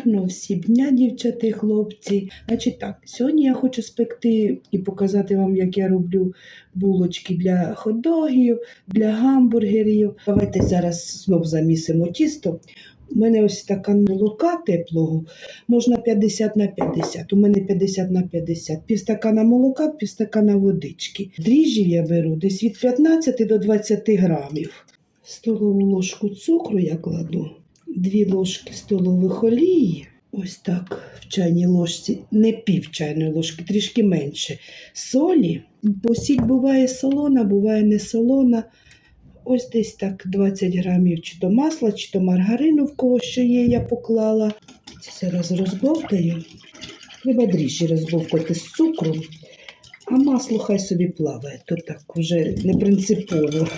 гарного всім дня, дівчата хлопці. Значить так, сьогодні я хочу спекти і показати вам, як я роблю булочки для хот-догів, для гамбургерів. Давайте зараз знов замісимо тісто. У мене ось така молока теплого, можна 50 на 50. У мене 50 на 50. Півстакана молока, півстакана водички. Дріжджів я беру десь від 15 до 20 грамів. Столову ложку цукру я кладу, дві ложки столових олії. Ось так в чайній ложці, не пів чайної ложки, трішки менше. Солі. Бо буває солона, буває не солона. Ось десь так 20 грамів чи то масла, чи то маргарину, в кого що є, я поклала. Це зараз розбовтаю. Треба дріжджі розбовкати з цукром, а масло хай собі плаває. То так вже не принципово,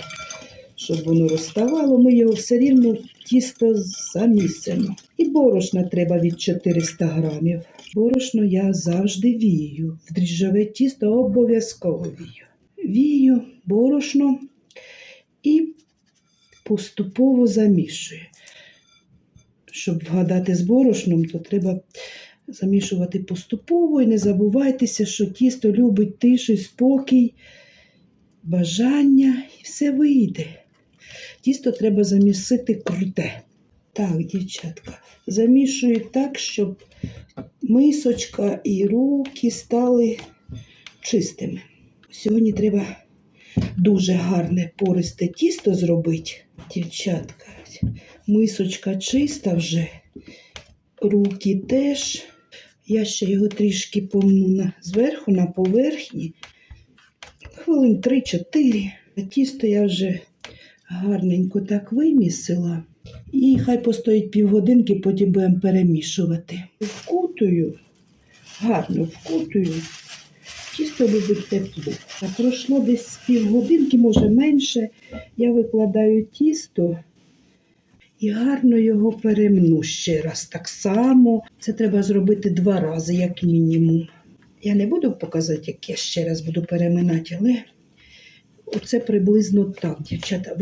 щоб воно розставало. Ми його все рівно тісто замісимо. І борошна треба від 400 грамів. Борошно я завжди вію. В дріжджове тісто обов'язково вію. Вію борошно і поступово замішую. Щоб вгадати з борошном, то треба замішувати поступово і не забувайтеся, що тісто любить тишу, спокій, бажання і все вийде. Тісто треба замісити круте. Так, дівчатка, замішую так, щоб мисочка і руки стали чистими. Сьогодні треба дуже гарне пористе тісто зробити. Дівчатка, мисочка чиста вже, руки теж. Я ще його трішки помну на, зверху на поверхні. Хвилин 3-4. А тісто я вже гарненько так вимісила. І хай постоїть півгодинки, потім будемо перемішувати. Вкутую, гарно вкутую. Тісто любить тепло. А пройшло десь півгодинки, може менше. Я викладаю тісто і гарно його перемну ще раз. Так само. Це треба зробити два рази, як мінімум. Я не буду показувати, як я ще раз буду переминати, але оце приблизно так, дівчата.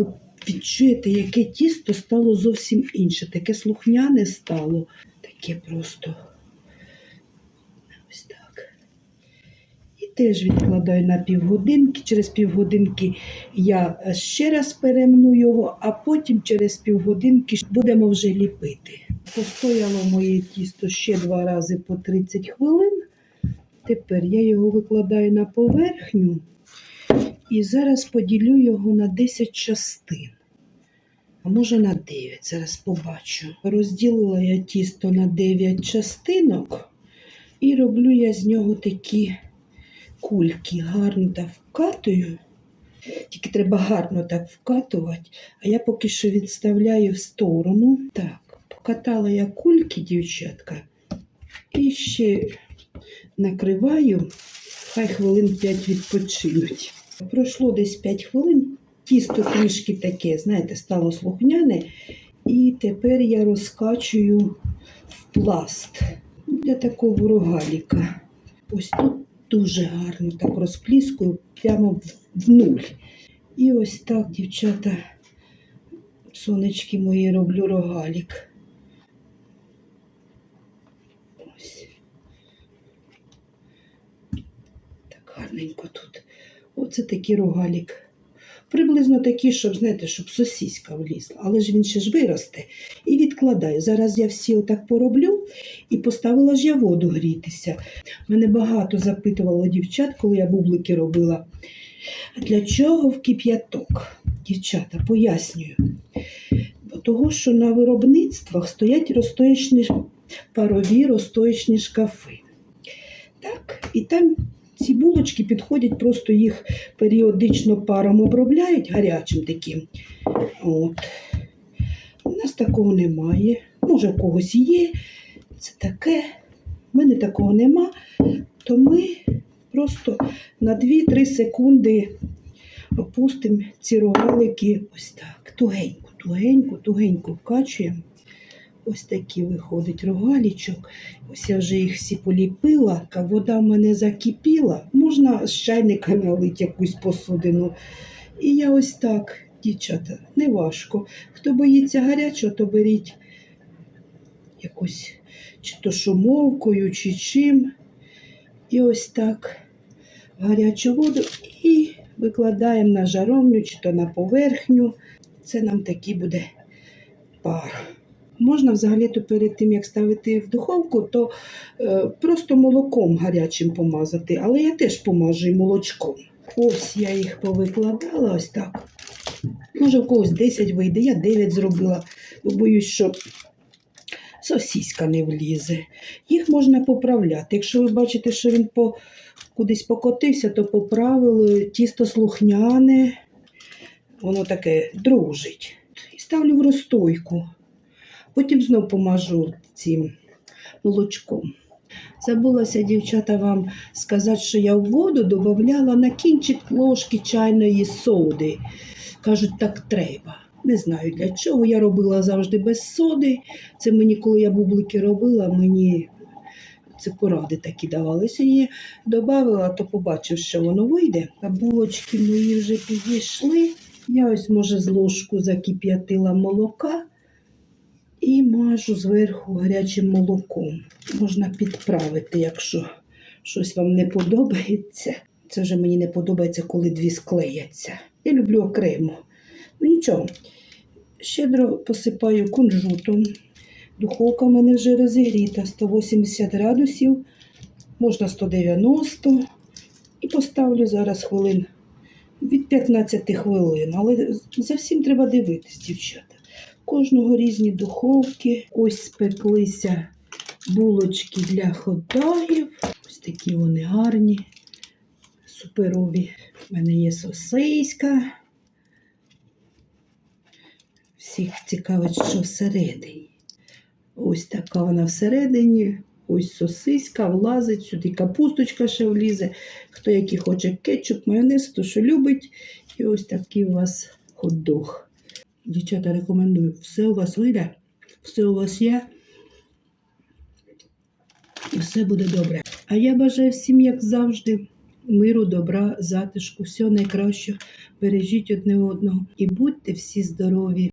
Відчуєте, яке тісто стало зовсім інше. Таке слухняне стало. Таке просто. Ось так. І теж відкладаю на півгодинки. Через півгодинки я ще раз перемну його, а потім через півгодинки будемо вже ліпити. Постояло моє тісто ще два рази по 30 хвилин. Тепер я його викладаю на поверхню і зараз поділю його на 10 частин. А може на 9, зараз побачу. Розділила я тісто на 9 частинок і роблю я з нього такі кульки. Гарно так вкатую. Тільки треба гарно так вкатувати. А я поки що відставляю в сторону. Так, покатала я кульки, дівчатка, і ще накриваю, хай хвилин 5 відпочинуть. Пройшло десь 5 хвилин, тісто трішки таке, знаєте, стало слухняне. І тепер я розкачую в пласт для такого рогаліка. Ось тут дуже гарно так розпліскую, прямо в- нуль. І ось так, дівчата, сонечки мої, роблю рогалік. Ось. Так гарненько тут. Оце такий рогалік. Приблизно такий, щоб, знаєте, щоб сосіська влізла, але ж він ще ж виросте. І відкладаю. Зараз я всі отак пороблю і поставила ж я воду грітися. Мене багато запитувало дівчат, коли я бублики робила. Для чого в кип'яток? Дівчата, пояснюю. Того, що на виробництвах стоять розстоячні парові розстоячні шкафи. Так, і там ці булочки підходять, просто їх періодично паром обробляють гарячим таким. От. У нас такого немає. Може, у когось є. Це таке. У мене такого нема. То ми просто на 2-3 секунди опустимо ці рогалики ось так. Тугенько, тугенько, тугенько вкачуємо. Ось такі виходить рогалічок. Ось я вже їх всі поліпила. Вода в мене закипіла. Можна з чайника налити якусь посудину. І я ось так, дівчата, не важко. Хто боїться гарячого, то беріть якось чи то шумовкою, чи чим. І ось так гарячу воду і викладаємо на жаровню, чи то на поверхню. Це нам такий буде пар. Можна взагалі-то перед тим, як ставити в духовку, то е, просто молоком гарячим помазати, але я теж помажу і молочком. Ось я їх повикладала ось так. Може, в когось 10 вийде, я 9 зробила, бо боюсь, що сосіска не влізе. Їх можна поправляти. Якщо ви бачите, що він по, кудись покотився, то по правилу тісто слухняне, воно таке дружить. І ставлю в розстойку. Потім знов помажу цим молочком. Забулася, дівчата, вам сказати, що я в воду додавала на кінчик ложки чайної соди. Кажуть, так треба. Не знаю для чого. Я робила завжди без соди. Це мені, коли я бублики робила, мені це поради такі давали. Сьогодні додавала, то побачив, що воно вийде. А булочки мої вже підійшли. Я ось, може, з ложку закип'ятила молока мажу зверху гарячим молоком. Можна підправити, якщо щось вам не подобається. Це вже мені не подобається, коли дві склеяться. Я люблю окремо. Ну нічого. Щедро посипаю кунжутом. Духовка в мене вже розігріта 180 градусів, можна 190. І поставлю зараз хвилин від 15 хвилин. Але за всім треба дивитись, дівчата. Кожного різні духовки. Ось спеклися булочки для хот-догів. Ось такі вони гарні, суперові. У мене є сосиська. Всіх цікавить, що всередині. Ось така вона всередині. Ось сосиська влазить, сюди капусточка ще влізе. Хто який хоче кетчуп, майонез, хто що любить. І ось такий у вас хот-дог. Дівчата, рекомендую. Все у вас вийде, все у вас є. І все буде добре. А я бажаю всім, як завжди, миру, добра, затишку, всього найкращого. Бережіть одне одного і будьте всі здорові.